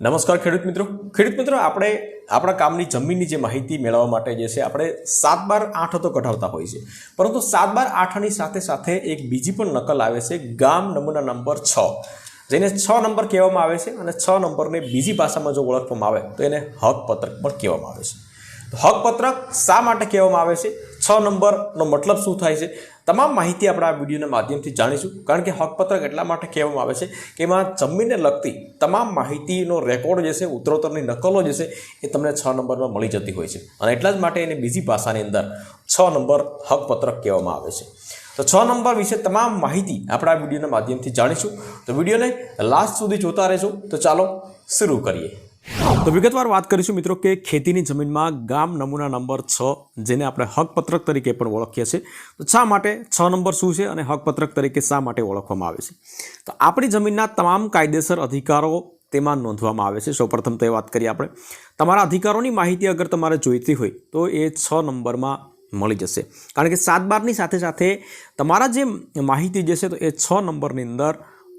નમસ્કાર ખેડૂત મિત્રો. ખેડૂત મિત્રો, આપણે આપણા કામની જમીનની જે માહિતી મેળવવા માટે જે છે, આપણે સાત બાર આઠ તો કઢાવતા હોય છે. પરંતુ સાત બાર આઠની સાથે સાથે એક બીજી પણ નકલ આવે છે, ગામ નમૂના નંબર છ. જેને છ નંબર કહેવામાં આવે છે અને છ નંબરને બીજી ભાષામાં જો ઓળખવામાં આવે, તો એને હક પત્રક પણ કહેવામાં આવે છે. હકપત્રક હક પત્રક શા માટે કહેવામાં આવે છે? છ નંબરનો મતલબ શું થાય છે? તમામ માહિતી આપણે આ વિડીયોના માધ્યમથી જાણીશું. કારણ કે હકપત્રક એટલા માટે કહેવામાં આવે છે કે એમાં જમીનને લગતી તમામ માહિતીનો રેકોર્ડ જે છે, ઉત્તરોત્તરની નકલો જે છે, એ તમને છ નંબરમાં મળી જતી હોય છે. અને એટલા જ માટે એને બીજી ભાષાની અંદર છ નંબર હકપત્રક કહેવામાં આવે છે. તો છ નંબર વિશે તમામ માહિતી આપણે આ વિડીયોના માધ્યમથી જાણીશું. તો વિડીયોને લાસ્ટ સુધી જોતા રહેજો. તો ચાલો, શરૂ કરીએ. તો વિગતવાર વાત કરીશું મિત્રો કે ખેતીની જમીનમાં ગામ નમૂના નંબર છ, જેને આપણે હકપત્રક તરીકે પણ ઓળખીએ છીએ. તો શા માટે છ નંબર શું છે અને હકપત્રક તરીકે શા માટે ઓળખવામાં આવે છે? તો આપણી જમીનના તમામ કાયદેસર અધિકારો તેમાં નોંધવામાં આવે છે. સૌપ્રથમ તો એ વાત કરીએ આપણે. તમારા અધિકારોની માહિતી અગર તમારે જોઈતી હોય, તો એ છ નંબરમાં મળી જશે. કારણ કે સાત બારની સાથે સાથે તમારા જે માહિતી જે છે, તો એ છ નંબરની અંદર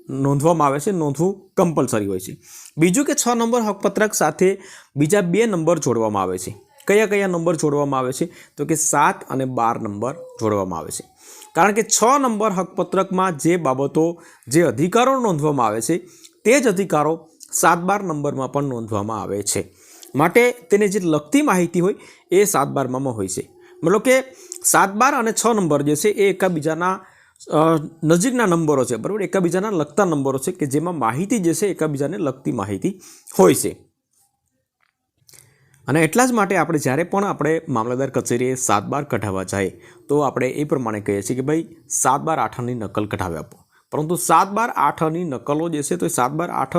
નોંધવામાં આવે છે, નોંધવું કમ્પલસરી હોય છે. બીજું કે છ નંબર હકપત્રક સાથે બીજા બે નંબર જોડવામાં આવે છે. કયા કયા નંબર જોડવામાં આવે છે? તો કે સાત અને બાર નંબર જોડવામાં આવે છે. કારણ કે છ નંબર હકપત્રકમાં જે બાબતો, જે અધિકારો નોંધવામાં આવે છે, તે જ અધિકારો સાત બાર નંબરમાં પણ નોંધવામાં આવે છે. માટે તેને જે લગતી માહિતી હોય, એ સાત બારમાં હોય છે. મતલબ કે સાત બાર અને છ નંબર જે છે, એ એકબીજાના નજીકના નંબરો છે, બરાબર? એકબીજાના લગતા નંબરો છે કે જેમાં માહિતી જે છે એકબીજાને લગતી માહિતી હોય છે. અને એટલા જ માટે આપણે જ્યારે પણ આપણે મામલતદાર કચેરીએ સાત બાર કઢાવવા જાય, તો આપણે એ પ્રમાણે કહીએ છીએ કે ભાઈ, સાત બાર આઠની નકલ કઢાવી આપો. પરંતુ સાત બાર આઠની નકલો જે છે, તો એ સાત બાર આઠ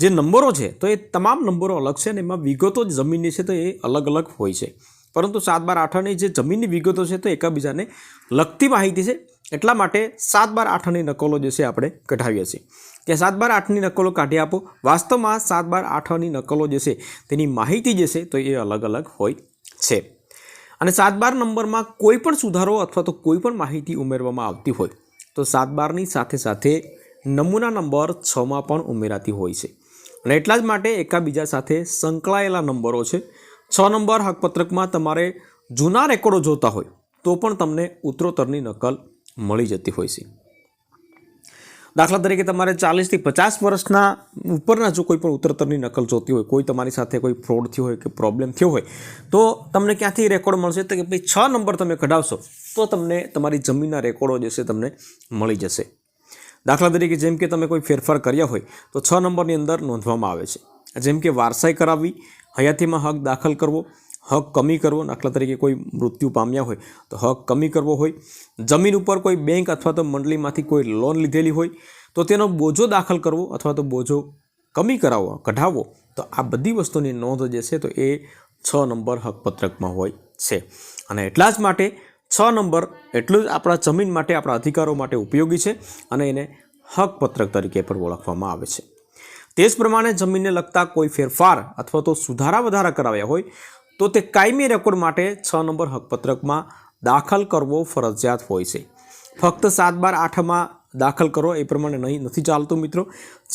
જે નંબરો છે, તો એ તમામ નંબરો અલગ છે અને એમાં વિગતો જ જમીનની છે, તો એ અલગ અલગ હોય છે. પરંતુ સાત બાર આઠની જે જમીનની વિગતો છે, તો એકબીજાને લગતી માહિતી છે એટલા માટે સાત બાર આઠની નકલો જે છે આપણે કઢાવીએ છીએ. કે સાત બાર આઠની નકલો કાઢી આપો. વાસ્તવમાં સાત બાર આઠની નકલો જે છે, તેની માહિતી જે છે, તો એ અલગ અલગ હોય છે. અને સાત બાર નંબરમાં કોઈ પણ સુધારો અથવા તો કોઈ પણ માહિતી ઉમેરવામાં આવતી હોય, તો સાત બારની સાથે સાથે નમૂના નંબર છમાં પણ ઉમેરાતી હોય છે. અને એટલા જ માટે એકાબીજા સાથે સંકળાયેલા નંબરો છે. છ નંબર હકપત્રકમાં તમારે જૂના રેકોર્ડો જોતા હોય, તો પણ તમને ઉત્તરોત્તરની નકલ મળી જતી હોય છે. દાખલા તરીકે તમારે ચાલીસથી પચાસ વર્ષના ઉપરના જો કોઈ પણ ઉત્તરતરની નકલ જોતી હોય, કોઈ તમારી સાથે કોઈ ફ્રોડ થયો હોય કે પ્રોબ્લેમ થયો હોય, તો તમને ક્યાંથી રેકોર્ડ મળશે? તો કે ભાઈ છ નંબર તમે કઢાવશો, તો તમને તમારી જમીનના રેકોર્ડો જે છે તમને મળી જશે. દાખલા તરીકે જેમ કે તમે કોઈ ફેરફાર કર્યા હોય, તો છ નંબરની અંદર નોંધવામાં આવે છે. જેમ કે વારસાઈ કરાવવી, હયાતીમાં હક દાખલ કરવો હક કમી કરવો દાખલા તરીકે કોઈ મૃત્યુ પામ્યા હોય, તો હક કમી કરવો હોય. જમીન ઉપર કોઈ બેંક અથવા તો મંડળીમાંથી કોઈ લોન લીધેલી હોય, તો તેનો બોજો દાખલ કરવો અથવા તો બોજો કમી કરાવવો, કઢાવવો, તો આ બધી વસ્તુની નોંધ જે છે તો એ છ નંબર હકપત્રકમાં હોય છે. અને એટલા જ માટે છ નંબર એટલું જ આપણા જમીન માટે, આપણા અધિકારો માટે ઉપયોગી છે અને એને હકપત્રક તરીકે પણ ઓળખવામાં આવે છે. તે જ પ્રમાણે જમીનને લગતા કોઈ ફેરફાર અથવા તો સુધારા વધારા કરાવ્યા હોય તો તે કાયમી રેકોર્ડ માટે છ નંબર હકપત્રકમાં દાખલ કરવો ફરજિયાત હોય છે. ફક્ત સાત બાર આઠમાં દાખલ કરો, એ પ્રમાણે નહીં, નથી ચાલતું મિત્રો.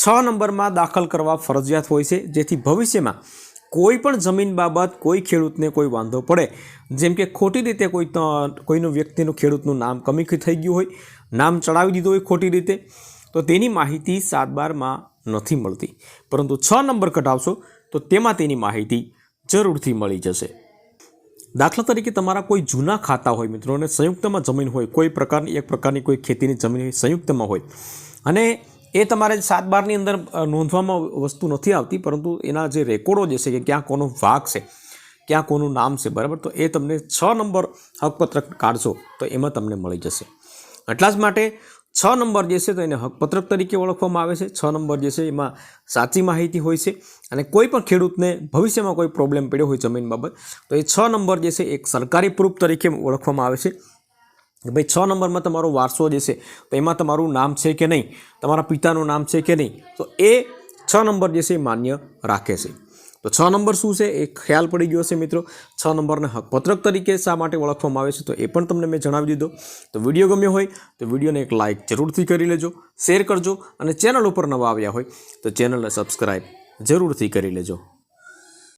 છ નંબરમાં દાખલ કરવા ફરજિયાત હોય છે, જેથી ભવિષ્યમાં કોઈ પણ જમીન બાબત, કોઈ ખેડૂતને કોઈ વાંધો પડે. જેમ કે ખોટી રીતે કોઈ કોઈનું વ્યક્તિનું ખેડૂતનું નામ કમી થઈ ગયું હોય, નામ ચડાવી દીધું હોય ખોટી રીતે, તો તેની માહિતી સાત બારમાં નથી મળતી. પરંતુ છ નંબર કઢાવશો, તો તેમાં તેની માહિતી જરૂરથી મળી જશે. દાખલા તરીકે તમારા કોઈ જૂના ખાતા હોય મિત્રો અને સંયુક્તમાં જમીન હોય, કોઈ પ્રકારની, એક પ્રકારની કોઈ ખેતીની જમીન હોય, સંયુક્તમાં હોય. અને એ તમારે સાત બારની અંદર નોંધવામાં વસ્તુ નથી આવતી, પરંતુ એના જે રેકોર્ડો જે છે કે ક્યાં કોનો ભાગ છે, ક્યાં કોનું નામ છે, બરાબર? તો એ તમને છ નંબર હકપત્રક કાઢશો, તો એમાં તમને મળી જશે. એટલા જ માટે છ નંબર જે છે તો એને હકપત્રક તરીકે ઓળખવામાં આવે છે. છ નંબર જે છે એમાં સાચી માહિતી હોય છે અને કોઈ પણ ખેડૂતને ભવિષ્યમાં કોઈ પ્રોબ્લેમ પડ્યો હોય જમીન બાબત, તો એ છ નંબર જે છે એક સરકારી પ્રૂફ તરીકે ઓળખવામાં આવે છે. કે ભાઈ છ નંબરમાં તમારો વારસો જે છે, તો એમાં તમારું નામ છે કે નહીં? તમારા પિતાનું નામ છે કે નહીં? તો એ છ નંબર જે છે એ માન્ય રાખે છે. તો છ નંબર શું છે? એ ખ્યાલ પડી ગયો છે મિત્રો. છ નંબરને હકપત્રક તરીકે શા માટે ઓળખવામાં આવે છે? તો એ પણ તમને મેં જણાવી દીધો. તો વીડિયો ગમ્યો હોય તો વિડીયોને એક લાઇક જરૂરથી કરી લેજો, શેર કરજો અને ચેનલ ઉપર નવા આવ્યા હોય તો ચેનલને સબસ્ક્રાઈબ જરૂરથી કરી લેજો.